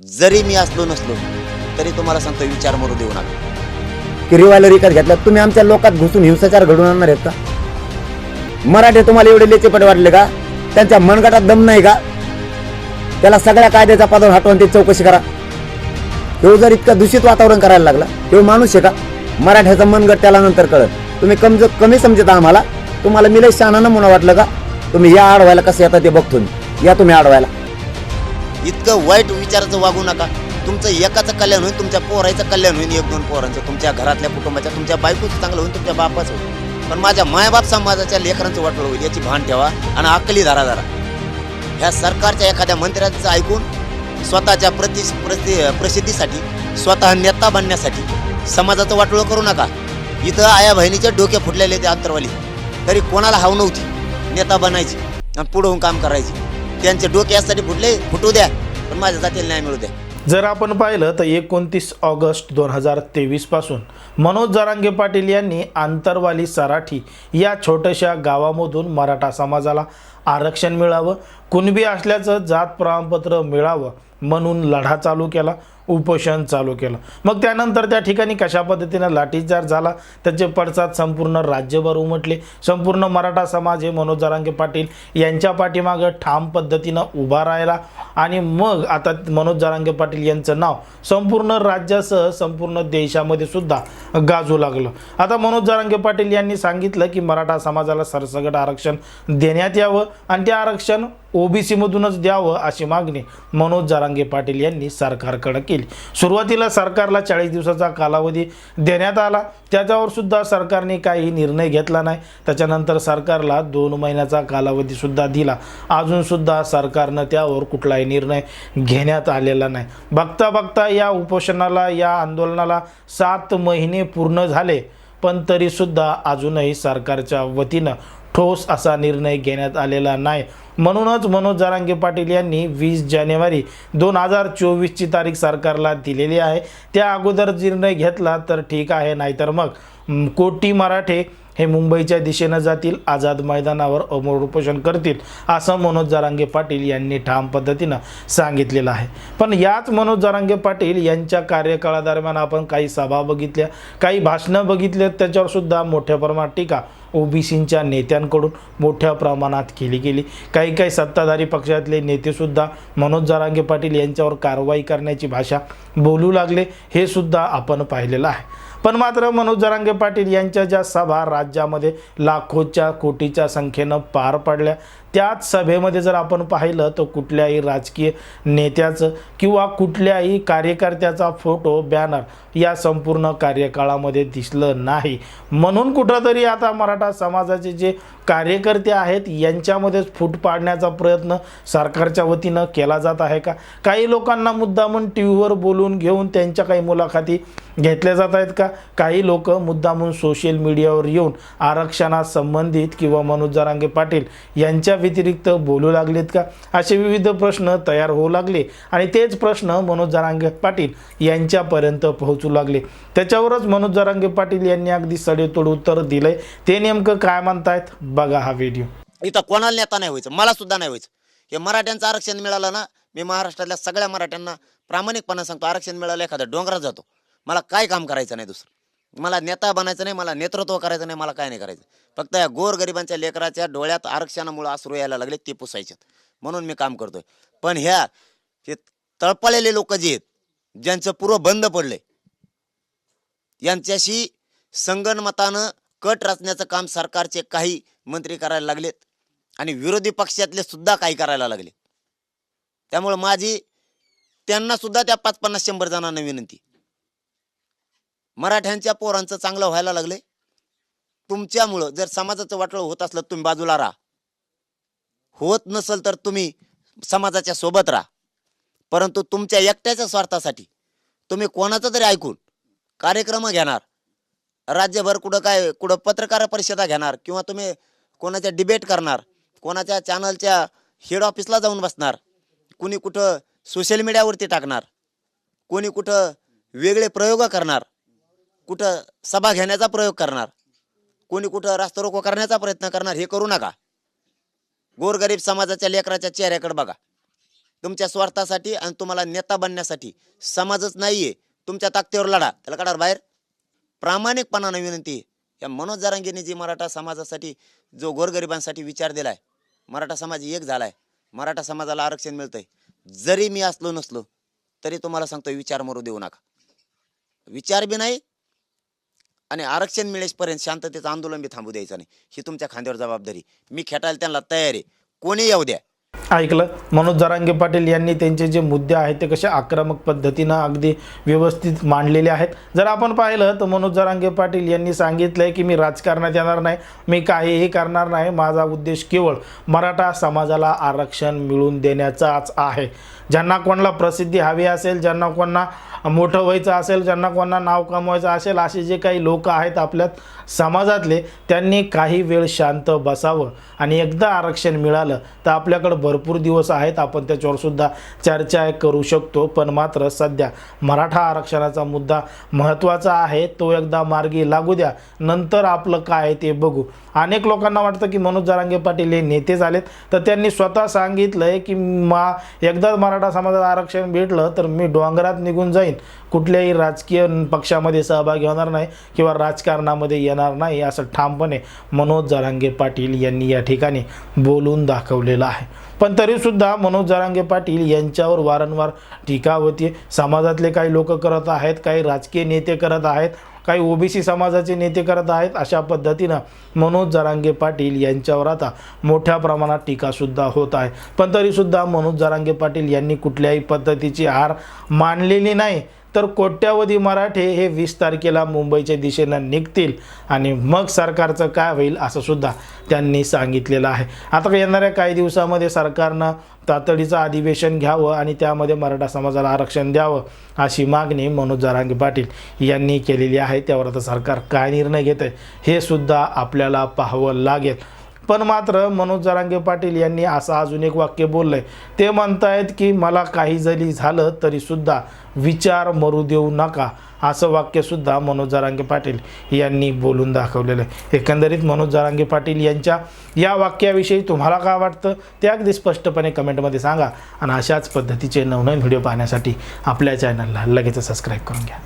जरी मी असलो नसलो तरी तुम्हाला सांगतो विचार मरू देऊ नका. किरीवाला विकत घेतला तुम्ही आमच्या लोकात घुसून हिंसाचार घडवून आणणार आहेत का? मराठे तुम्हाला एवढे लेचेपट वाटले का? त्यांच्या मनगटात दम नाही का? त्याला सगळ्या कायद्याचा पदावर हटवून ते चौकशी करा. ह्यो जर इतकं दूषित वातावरण करायला लागला ह्यो माणूस आहे का? मराठ्याचा मनगट त्याला नंतर कळत. तुम्ही कमज कमी समजता आम्हाला. तुम्हाला मी शानानं शहाणा वाटलं का? तुम्ही या आडवायला कसं येतात ते बघतो मी. या तुम्ही आडवायला. इतकं वाईट विचाराचं वागू नका. तुमचं एकाचं कल्याण होईल तुमच्या पोराचं कल्याण होईल एक दोन पोरांचं. तुमच्या घरातल्या कुटुंबाच्या तुमच्या बायकोचं चांगलं होईल तुमच्या बापाचं होईल पण माझ्या मायबाप समाजाच्या लेकरांचं वाटलं होईल याची भान ठेवा आणि अक्कली धारा धरा ह्या सरकारच्या एखाद्या मंत्र्याचं ऐकून स्वतःच्या प्रति प्रति प्रसिद्धीसाठी स्वतः नेता बनण्यासाठी समाजाचं वाटोळं करू नका. इथं आया बहिणीच्या डोके फुटलेले ते अंतरवाली. तरी कोणाला हाव नव्हती. नेता बनायची आणि पुढं होऊन काम करायची. त्यांचे डोके यासाठी फुटले फुटू द्या. पण माझ्या जातील न्याय मिळू द्या जर आपण पाहिलं तर एकोणतीस ऑगस्ट दोन हजार तेवीसपासून मनोज जरांगे पाटील यांनी आंतरवाली सराठी या छोट्याशा गावामधून मराठा समाजाला आरक्षण मिळावं कुणबी असल्याचं जात प्रमाणपत्र मिळावं म्हणून लढा चालू केला उपोषण चालू केलं. मग त्यानंतर त्या ठिकाणी कशा पद्धतीनं लाठीचार झाला? त्याचे पडसाद संपूर्ण राज्यभर उमटले. संपूर्ण मराठा समाज हे मनोज जरांगे पाटील यांच्या पाठीमागं ठाम पद्धतीनं उभा राहिला. आणि मग आता मनोज जरांगे पाटील यांचं नाव संपूर्ण राज्यासह संपूर्ण देशामध्ये सुद्धा गाजू लागलं. आता मनोज जरांगे पाटील यांनी सांगितलं की मराठा समाजाला सरसगट आरक्षण देण्यात यावं. आणि ते आरक्षण ओबीसीमधूनच द्यावं अशी मागणी मनोज जारांगे पाटील यांनी सरकारकडे केली. सुरुवातीला सरकारला चाळीस दिवसाचा कालावधी देण्यात आला. त्याच्यावर सुद्धा सरकारने काही निर्णय घेतला नाही. त्याच्यानंतर सरकारला दोन महिन्याचा कालावधीसुद्धा दिला. अजूनसुद्धा सरकारनं त्यावर कुठलाही निर्णय घेण्यात आलेला नाही. बघता बघता या उपोषणाला या आंदोलनाला सात महिने पूर्ण झाले. पण तरीसुद्धा अजूनही सरकारच्या वतीनं ठोस असा निर्णय घेण्यात आलेला नाही. म्हणूनच मनोज जारांगे पाटील यांनी वीस जानेवारी दोन हजार चोवीसची तारीख सरकारला दिलेली आहे. त्या अगोदर निर्णय घेतला तर ठीक आहे नाहीतर मग कोटी मराठे हे मुंबईच्या दिशेनं जातील आझाद मैदानावर अमोल उपोषण करतील असं मनोज जरांगे पाटील यांनी ठाम पद्धतीनं सांगितलेलं आहे. पण याच मनोज जरांगे पाटील यांच्या कार्यकाळादरम्यान आपण काही सभा बघितल्या काही भाषणं बघितल्यात त्याच्यावर सुद्धा मोठ्या प्रमाणात टीका ओबीसींच्या नेत्यांकडून मोठ्या प्रमाणात केली गेली. काही काही सत्ताधारी पक्षातले नेतेसुद्धा मनोज जरांगे पाटील यांच्यावर कारवाई करण्याची भाषा बोलू लागले हे सुद्धा आपण पाहिलेलं आहे. पण मात्र मनोज जरांगे पाटील यांच्या ज्या सभा राज्यामध्ये लाखोच्या कोटीच्या संख्येनं पार पडल्या त्याच सभेमध्ये जर आपण पाहिलं तर कुठल्याही राजकीय नेत्याचं किंवा कुठल्याही कार्यकर्त्याचा फोटो बॅनर या संपूर्ण कार्यकाळामध्ये दिसलं नाही. म्हणून कुठंतरी आता मराठा समाजाचे जे कार्यकर्ते आहेत यांच्यामध्येच फूट पाडण्याचा प्रयत्न सरकारच्या वतीनं केला जात आहे का? काही लोकांना मुद्दामून टी व्हीवर बोलून घेऊन त्यांच्या काही मुलाखती घेतल्या जात आहेत का? काही लोक मुद्दामून सोशल मीडियावर येऊन आरक्षणासंबंधित किंवा मनोज जरांगे पाटील यांच्या व्यतिरिक्त बोलू लागलेत का? असे विविध प्रश्न तयार होऊ लागले आणि तेच प्रश्न मनोज जरांगे पाटील यांच्यापर्यंत पोहोचू लागले. त्याच्यावरच मनोज जरांगे पाटील यांनी अगदी सडेतोड उत्तर दिलंय. ते नेमकं काय म्हणतायत? बघा हा व्हिडिओ इथं कोणाला नेता नाही व्हायचं मला सुद्धा नाही व्हायचं. हे मराठ्यांचं आरक्षण मिळालं ना मी महाराष्ट्रातल्या सगळ्या मराठ्यांना प्रामाणिकपणा सांगतो आरक्षण मिळालं एखादा डोंगरात जातो. मला काय काम करायचं नाही दुसरं. मला नेता बनायचं नाही मला नेतृत्व करायचं नाही मला काय नाही करायचं. फक्त या गोरगरिबांच्या लेकराच्या डोळ्यात आरक्षणामुळे आसरू यायला लागले ते पुसायचे म्हणून मी काम करतोय. पण ह्या हे तळपळलेले लोक जे आहेत ज्यांचं पूर्व बंद पडलंय यांच्याशी संगणमतानं कट रचण्याचं काम सरकारचे काही मंत्री करायला लागलेत आणि विरोधी पक्षातले सुद्धा काही करायला लागले. त्यामुळे माझी त्यांना सुद्धा त्या पाच पन्नास शंभर जणांना विनंती. मराठ्यांच्या पोरांचं चांगलं व्हायला लागले. तुमच्यामुळं जर समाजाचं वाटलं होत असलं तुम्ही बाजूला राहा. होत नसेल तर तुम्ही समाजाच्या सोबत राहा. परंतु तुमच्या एकट्याच्या स्वार्थासाठी तुम्ही कोणाचं तरी ऐकून कार्यक्रम घेणार. राज्यभर कुठं काय कुठं पत्रकार परिषदा घेणार किंवा तुम्ही कोणाच्या डिबेट करणार कोणाच्या चॅनलच्या हेड ऑफिसला जाऊन बसणार कुणी कुठं सोशल मीडियावरती टाकणार कोणी कुठं वेगळे प्रयोग करणार कुठं सभा घेण्याचा प्रयोग करणार? कोणी कुठं रास्ता रोको करण्याचा प्रयत्न करणार? हे करू नका. गोरगरीब समाजाच्या लेकराच्या चेहऱ्याकडे बघा. तुमच्या स्वार्थासाठी आणि तुम्हाला नेता बनण्यासाठी. समाजच नाहीये. तुमच्या ताकदीवर लढा. त्याला काढा बाहेर. प्रामाणिकपणानं विनंती आहे. या मनोज जरांगेने जी मराठा समाजासाठी जो गोरगरिबांसाठी विचार दिलाय मराठा समाज एक झालाय. मराठा समाजाला आरक्षण मिळतंय. जरी मी असलो नसलो तरी तुम्हाला सांगतो विचार मरू देऊ नका. विचार बी नाही आणि आरक्षण मिळेपर्यंत शांततेचं आंदोलन बी थांबू द्यायचं नाही. ही तुमच्या खांद्यावर जबाबदारी. मी खेटायला त्यांना तयार आहे. कोणी येऊ द्या. ऐकलं? मनोज जरांगे पाटील यांनी त्यांचे जे मुद्दे आहेत ते कसे आक्रमक पद्धतीनं अगदी व्यवस्थित मांडलेले आहेत. जर आपण पाहिलं तर मनोज जरांगे पाटील यांनी सांगितलं आहे की मी राजकारणात येणार नाही मी काहीही करणार नाही माझा उद्देश केवळ मराठा समाजाला आरक्षण मिळवून देण्याचाच आहे. ज्यांना कोणाला प्रसिद्धी हवी असेल ज्यांना कोणाला मोठं व्हायचं असेल ज्यांना कोणा नाव कमवायचं असेल असे जे काही लोक आहेत आपल्या समाजातले त्यांनी काही वेळ शांत बसावं. आणि एकदा आरक्षण मिळालं तर आपल्याकडं भरपूर दिवस आहेत. आपण त्याच्यावर सुद्धा चर्चा करू शकतो. पण मात्र सध्या मराठा आरक्षणाचा मुद्दा महत्त्वाचा आहे. तो एकदा मार्गी लागू द्या. नंतर आपलं काय आहे ते बघू. अनेक लोकांना वाटतं की मनोज जरांगे पाटील हे नेते झालेत. तर त्यांनी स्वतः सांगितलं आहे की मा एकदा मराठा समाजाला आरक्षण भेटलं तर मी डोंगरात निघून जाईन. कुठल्याही राजकीय पक्षामध्ये सहभागी होणार नाही किंवा राजकारणामध्ये येणार नाही असं ठामपणे मनोज जरांगे पाटील यांनी या ठिकाणी बोलून दाखवलेलं आहे. पण तरीसुद्धा मनोज जरांगे पाटील यांच्यावर वारंवार टीका होती समाजातले काही लोक करत आहेत काही राजकीय नेते करत आहेत काही ओबीसी समाजाचे नेते करत आहेत अशा पद्धतीनं मनोज जरांगे पाटील यांच्यावर आता मोठ्या प्रमाणात टीकासुद्धा होत आहे. पण तरीसुद्धा मनोज जरांगे पाटील यांनी कुठल्याही पद्धतीची हार मानलेली नाही. तर कोट्यावधी मराठे हे वीस तारखेला मुंबईच्या दिशेनं निघतील आणि मग सरकारचं काय होईल असं सुद्धा त्यांनी सांगितलेलं आहे. आता येणाऱ्या काही दिवसामध्ये सरकारनं तातडीचं अधिवेशन घ्यावं आणि त्यामध्ये मराठा समाजाला आरक्षण द्यावं अशी मागणी मनोज जरांगे पाटील यांनी केलेली आहे. त्यावर आता सरकार काय निर्णय घेत आहे हे सुद्धा आपल्याला पाहावं लागेल. पण मात्र मनोज जरांगे पाटील यांनी असं अजून एक वाक्य बोललं आहे ते म्हणतायत की मला काही जरी झालं तरीसुद्धा विचार मरू देऊ नका असं वाक्यसुद्धा मनोज जरांगे पाटील यांनी बोलून दाखवलेलं आहे. एकंदरीत मनोज जरांगे पाटील यांच्या या वाक्याविषयी तुम्हाला काय वाटतं? ते अगदी स्पष्टपणे कमेंटमध्ये सांगा. आणि अशाच पद्धतीचे नवनवीन व्हिडिओ पाहण्यासाठी आपल्या चॅनलला लगेच सबस्क्राईब करून घ्या.